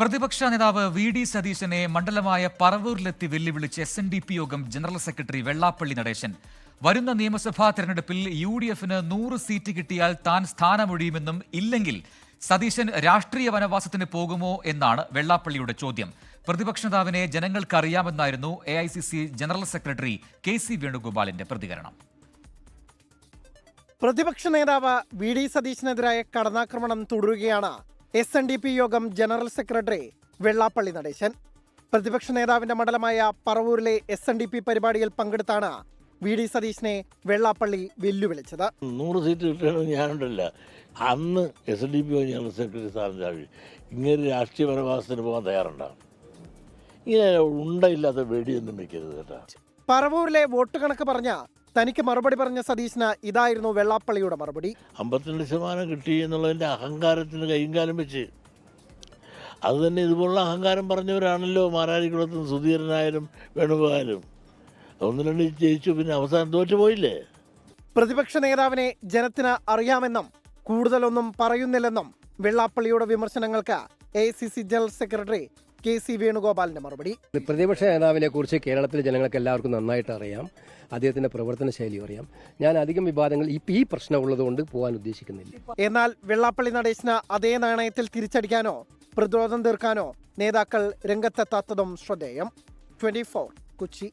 പ്രതിപക്ഷ നേതാവ് V D സതീശനെ മണ്ഡലമായ പറവൂരിലെത്തി വെല്ലുവിളിച്ച് എസ് എൻ ഡി പി യോഗം ജനറൽ സെക്രട്ടറി വെള്ളാപ്പള്ളി നടേശൻ. വരുന്ന നിയമസഭാ തെരഞ്ഞെടുപ്പിൽ യു ഡി എഫിന് നൂറ് സീറ്റ് കിട്ടിയാൽ താൻ സ്ഥാനമൊഴിയുമെന്നും ഇല്ലെങ്കിൽ സതീശൻ രാഷ്ട്രീയ വനവാസത്തിന് പോകുമോ എന്നാണ് വെള്ളാപ്പള്ളിയുടെ ചോദ്യം. പ്രതിപക്ഷ നേതാവിനെ ജനങ്ങൾക്കറിയാമെന്നായിരുന്നു A I C C general secretary K C വേണുഗോപാലിന്റെ പ്രതികരണം. പ്രതിപക്ഷ നേതാവ് വി ഡി സതീശനെതിരായ കടന്നാക്രമണം തുടരുകയാണ്. എസ് എൻ ഡി പി യോഗം ജനറൽ സെക്രട്ടറി വെള്ളാപ്പള്ളി നടേശൻ. പ്രതിപക്ഷ നേതാവിന്റെ മണ്ഡലമായ പറവൂരിലെ എസ് എൻ ഡി പി പരിപാടിയിൽ പങ്കെടുത്താണ് വി ഡി സതീശനെ വെള്ളാപ്പള്ളി വെല്ലുവിളിച്ചത്. നൂറ് സീറ്റ് കിട്ടണമെന്ന് ഞാനുണ്ടല്ല. അന്ന് S N D P general secretary സ്ഥാനം താഴെ ഇങ്ങനെ രാഷ്ട്രീയ പരമാസത്തിന് പോകാൻ തയ്യാറുണ്ടാവും ഇങ്ങനെ ഉണ്ടയില്ലാത്ത വെടിയൊന്നും വെക്കരുത് കേട്ടോ. പറവൂരിലെ വോട്ട് കണക്ക് പറഞ്ഞ തനിക്ക് മറുപടി പറഞ്ഞ സതീശന് ഇതായിരുന്നു വെള്ളാപ്പള്ളിയുടെ മറുപടി. അമ്പത്തിരണ്ട് ശതമാനം കിട്ടി എന്നുള്ളതിന്റെ അഹങ്കാരത്തിന് കൈയും കാലം വെച്ച്. അത് തന്നെ ഇതുപോലുള്ള അഹങ്കാരം പറഞ്ഞവരാണല്ലോ മാരാരിക്കുളത്തും സുധീരനായാലും വേണുഗോപാലും. ഒന്ന് രണ്ട് ജയിച്ചു പിന്നെ അവസാനം തോറ്റു പോയില്ലേ? പ്രതിപക്ഷ നേതാവിനെ ജനത്തിന് അറിയാമെന്നും കൂടുതലൊന്നും പറയുന്നില്ലെന്നും വെള്ളാപ്പള്ളിയുടെ വിമർശനങ്ങൾക്ക് A general secretary K C വേണുഗോപാലിന്റെ മറുപടി. പ്രതിപക്ഷ നേതാവിനെ കുറിച്ച് കേരളത്തിലെ ജനങ്ങൾക്ക് എല്ലാവർക്കും നന്നായിട്ട് അറിയാം. അദ്ദേഹത്തിന്റെ പ്രവർത്തന ശൈലി അറിയാം. ഞാൻ അധികം വിവാദങ്ങൾ ഇപ്പം ഈ പ്രശ്നം ഉള്ളതുകൊണ്ട് പോകാൻ ഉദ്ദേശിക്കുന്നില്ല. എന്നാൽ വെള്ളാപ്പള്ളി നടേശന് അതേ നാണയത്തിൽ തിരിച്ചടിക്കാനോ പ്രതിരോധം തീർക്കാനോ നേതാക്കൾ രംഗത്തെത്താത്തതും ശ്രദ്ധേയം. Twenty four Kochi.